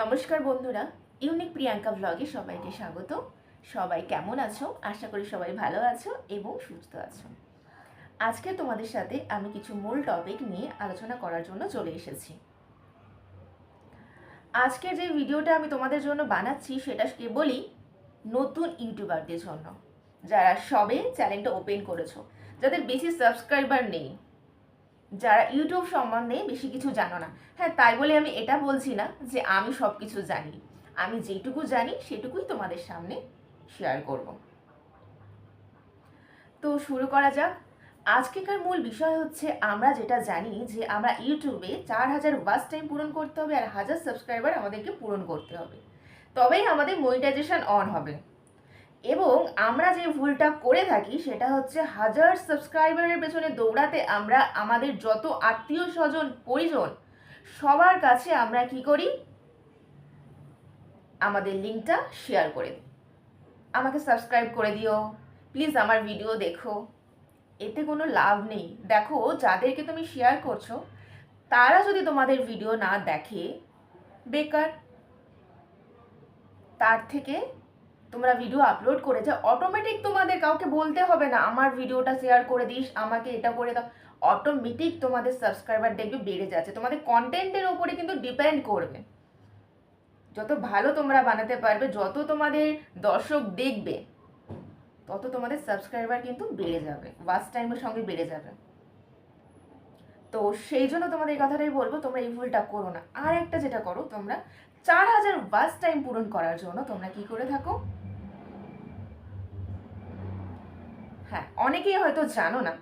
নমস্কার বন্ধুরা, ইউনিক প্রিয়াঙ্কা ব্লগে সবাইকে স্বাগত। সবাই কেমন আছো? আশা করি সবাই ভালো আছো এবং সুস্থ আছো। আজকে তোমাদের সাথে আমি কিছু মূল টপিক নিয়ে আলোচনা করার জন্য চলে এসেছি। আজকে যে ভিডিওটা আমি তোমাদের জন্য বানাচ্ছি, সেটা কেবলই নতুন ইউটিউবারদের জন্য। যারা সবে চ্যানেলটা ওপেন করেছ, যাদের বেশি সাবস্ক্রাইবার নেই যারা ইউটিউব সম্বন্ধে বেশি কিছু জানো না। হ্যাঁ তাই বলে আমি এটা বলছি না যে আমি সব কিছু জানি। আমি যেটুকু জানি, সেটুকুই তোমাদের সামনে শেয়ার করব। তো শুরু করা যাক। আজকেকার মূল বিষয় হচ্ছে, আমরা যেটা জানি যে আমরা ইউটিউবে চার হাজার ওয়াচ টাইম পূরণ করতে হবে আর হাজার সাবস্ক্রাইবার আমাদেরকে পূরণ করতে হবে। তবেই আমাদের মনিটাইজেশন অন হবে। এবং আমরা যে ভুলটা করে থাকি সেটা হচ্ছে হাজার সাবস্ক্রাইবারের পেছনে দৌড়াতে আমরা আমাদের যত আত্মীয় স্বজন, পরিজন, সবার কাছে আমরা কি করি? আমাদের লিঙ্কটা শেয়ার করে দিই। আমাকে সাবস্ক্রাইব করে দিও। প্লিজ আমার ভিডিও দেখো। এতে কোনো লাভ নেই। দেখো, যাদেরকে তুমি শেয়ার করছ, তারা যদি তোমাদের ভিডিও না দেখে, বেকার, তার থেকে তোমরা ভিডিও আপলোড করে যাও অটোমেটিক তোমাদের কাউকে বলতে হবে না, আমার ভিডিওটা শেয়ার করে দিস, আমাকে এটা করে দাও। অটোমেটিক তোমাদের সাবস্ক্রাইবার দেখবে বেড়ে যাচ্ছে। তোমাদের কন্টেন্টের ওপরে কিন্তু ডিপেন্ড করবে। যত ভালো তোমরা বানাতে পারবে, যত তোমাদের দর্শক দেখবে, তত তোমাদের সাবস্ক্রাইবার কিন্তু বেড়ে যাবে ওয়াচ টাইমের সঙ্গে বেড়ে যাবে। তো সেই জন্য তোমাদের এই কথাটাই বলব, তোমরা এই ভুলটা করো না। আর একটা যেটা করো, তোমরা চার হাজার ওয়াচ টাইম পূরণ করার জন্য তোমরা কি করে থাকো হ্যাঁ অনেকেই হয়তো জানো না,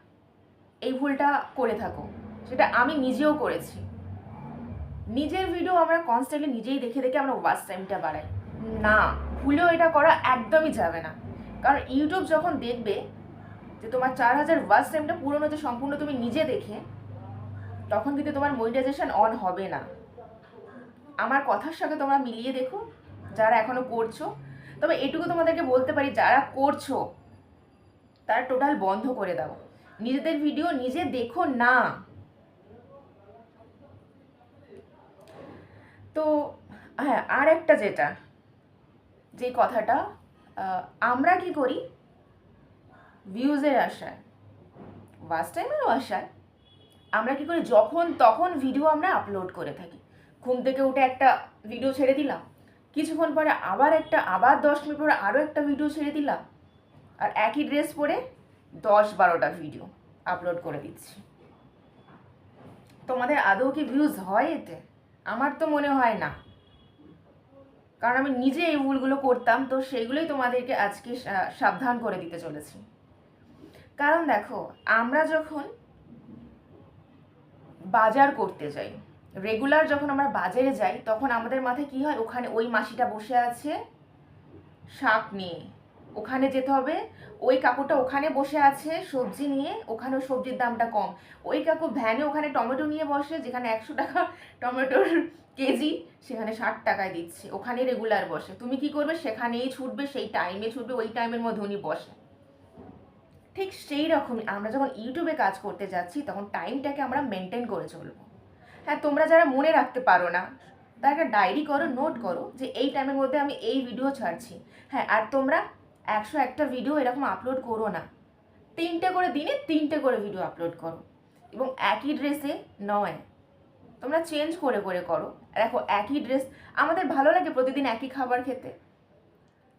এই ভুলটা করে থাকো। সেটা আমি নিজেও করেছি। নিজের ভিডিও আমরা কনস্ট্যান্টলি নিজেই দেখে দেখে আমরা ওয়াচ টাইমটা বাড়াই। না, ভুলেও এটা করা একদমই যাবে না। কারণ ইউটিউব যখন দেখবে যে তোমার চার হাজার ওয়াচ টাইমটা পূরণ হচ্ছে সম্পূর্ণ তুমি নিজে দেখে, তখন কিন্তু তোমার মনিটাইজেশন অন হবে না। আমার কথার সাথে তোমরা মিলিয়ে দেখো, যারা এখনও করছ। তবে এটুকু তোমাদেরকে বলতে পারি, যারা করছ তারা টোটাল বন্ধ করে দাও। নিজেদের ভিডিও নিজে দেখো না। তো হ্যাঁ আর একটা যেটা, যে কথাটা আমরা কি করি? ভিউজের আশায় ওয়াচ টাইমেরও আশায়, আমরা কি করি? যখন তখন ভিডিও আমরা আপলোড করে থাকি। ঘুম থেকে উঠে একটা ভিডিও ছেড়ে দিলাম। কিছুক্ষণ পরে আবার একটা, আবার দশ মিনিট পরে আরও একটা ভিডিও ছেড়ে দিলাম। আর একই ড্রেস পরে দশ বারোটা ভিডিও আপলোড করে দিচ্ছি। তোমাদের আদৌ কি ভিউজ হয় এতে? আমার তো মনে হয় না। কারণ আমি নিজে এই ভুলগুলো করতাম, তো সেইগুলোই তোমাদেরকে আজকে সাবধান করে দিতে চলেছি। কারণ দেখো, আমরা যখন বাজার করতে যাই রেগুলার যখন আমরা বাজারে যাই, তখন আমাদের মাথায় কি হয়? ওখানে ওই মাসিটা বসে আছে, শাক নিয়ে। ওখানে যেতে হবে। ওই কাকুটা ওখানে বসে আছে সবজি নিয়ে, ওখানে সবজির দামটা কম। ওই কাকু ভ্যানে ওখানে টমেটো নিয়ে বসে, যেখানে একশো টাকা টমেটোর কেজি, সেখানে ষাট টাকায় দিচ্ছে। ওখানে রেগুলার বসে। তুমি কি করবে? সেখানেই ছুটবে, সেই টাইমে ছুটবে, ওই টাইমের মধ্যে উনি বসে। ঠিক সেই রকমই আমরা যখন ইউটিউবে কাজ করতে যাচ্ছি, তখন টাইমটাকে আমরা মেনটেন করে চলবো। হ্যাঁ তোমরা যারা মনে রাখতে পারো না, তারা একটা ডায়েরি করো নোট করো যে এই টাইমের মধ্যে আমি এই ভিডিও ছাড়ছি। হ্যাঁ আর তোমরা একশো একটা ভিডিও এরকম আপলোড করো না। তিনটে করে দিনে তিনটে করে ভিডিও আপলোড করো। এবং একই ড্রেসে নয়। তোমরা চেঞ্জ করে করে করো। দেখো, একই ড্রেস আমাদের ভালো লাগে প্রতিদিন একই খাবার খেতে।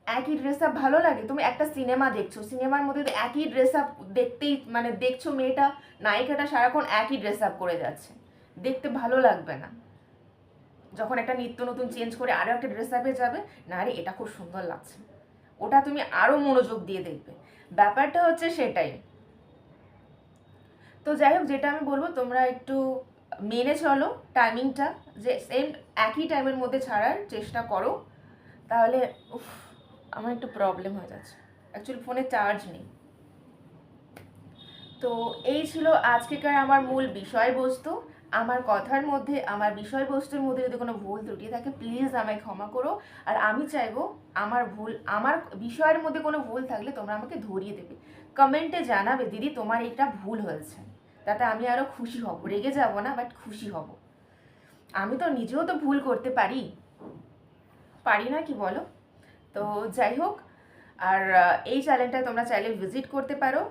একই ড্রেস আপ ভালো লাগে? তুমি একটা সিনেমা দেখছ সিনেমার মধ্যে তো একই ড্রেস আপ দেখতেই মানে দেখছ মেয়েটা, নায়িকাটা সারাক্ষণ একই ড্রেস আপ করে যাচ্ছে। দেখতে ভালো লাগবে না। যখন একটা নিত্য নতুন চেঞ্জ করে আরও একটা ড্রেস আপে যাবে, না রে, এটা খুব সুন্দর লাগছে। ওটা তুমি আরও মনোযোগ দিয়ে দেখবে। ব্যাপারটা হচ্ছে সেটাই। তো যাই হোক, যেটা আমি বলব, তোমরা একটু মেনে চলো টাইমিংটা যে সেম একই টাইমের মধ্যে ছাড়ার চেষ্টা করো। তাহলে, উফ, আমার একটু প্রবলেম হয়ে যাচ্ছে। অ্যাকচুয়ালি ফোনে চার্জ নেই। তো এই ছিল আজকেকার আমার মূল বিষয়বস্তু। আমার কথার মধ্যে, আমার বিষয়বস্তুর মধ্যে যদি কোনো ভুল ত্রুটি থাকে প্লিজ আমায় ক্ষমা করো। আর আমি চাইব আমার ভুল, আমার বিষয়ের মধ্যে কোনো ভুল থাকলে তোমরা আমাকে ধরিয়ে দেবে। কমেন্টে জানাবে, দিদি, তোমার এটা ভুল হয়েছে। তাতে আমি আরও খুশি হব। রেগে যাব না বাট খুশি হব। আমি তো নিজেও তো ভুল করতে পারি। পারি না কি বলো? তো যাই হোক, আর এই চ্যানেলটা তোমরা চাইলে ভিজিট করতে পারো।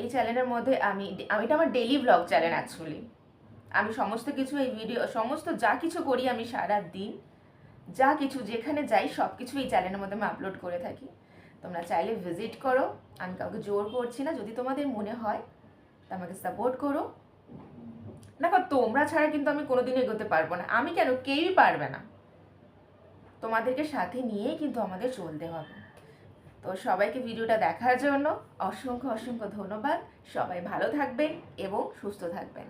এই চ্যানেলের মধ্যে আমি এটা আমার ডেলি ব্লগ চ্যানেল অ্যাকচুয়ালি আমি সমস্ত কিছু এই ভিডিও সমস্ত যা কিছু করি আমি সারা দিন যা কিছু যেখানে যাই সব কিছু এই চ্যানেলের মধ্যে আমি আপলোড করে থাকি। তোমরা চাইলে ভিজিট করো, আমি কাউকে জোর করছি না, যদি তোমাদের মনে হয় তা আমাকে সাপোর্ট করো। দেখো, তোমরা ছাড়া কিন্তু আমি কোনোদিন এগোতে পারব না। আমি কেন? কেউই পারবে না। তোমাদেরকে সাথে নিয়েই কিন্তু আমাদের চলতে হবে। তো সবাইকে ভিডিওটা দেখার জন্য অসংখ্য অসংখ্য ধন্যবাদ। সবাই ভালো থাকবেন এবং সুস্থ থাকবেন।